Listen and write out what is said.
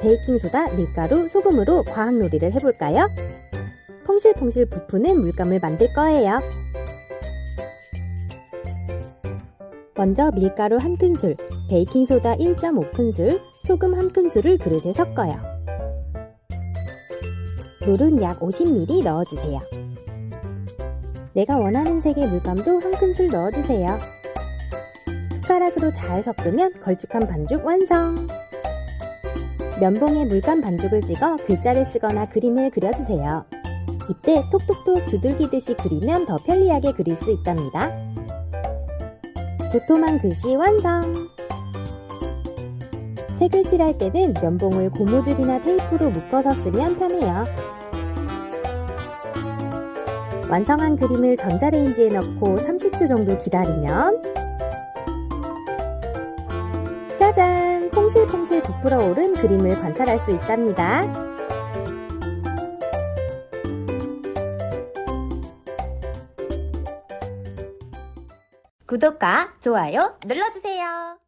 베이킹소다, 밀가루, 소금으로 과학놀이를 해볼까요? 퐁실퐁실 부푸는 물감을 만들 거예요. 먼저 밀가루 한 큰술, 베이킹소다 1.5큰술, 소금 한 큰술을 그릇에 섞어요. 물은 약 50ml 넣어주세요. 내가 원하는 색의 물감도 한 큰술 넣어주세요. 숟가락으로 잘 섞으면 걸쭉한 반죽 완성! 면봉에 물감 반죽을 찍어 글자를 쓰거나 그림을 그려주세요. 이때 톡톡톡 두들기듯이 그리면 더 편리하게 그릴 수 있답니다. 도톰한 글씨 완성! 색을 칠할 때는 면봉을 고무줄이나 테이프로 묶어서 쓰면 편해요. 완성한 그림을 전자레인지에 넣고 30초 정도 기다리면 짜잔! 퐁실퐁실 부풀어 오른 그림을 관찰할 수 있답니다. 구독과 좋아요 눌러주세요.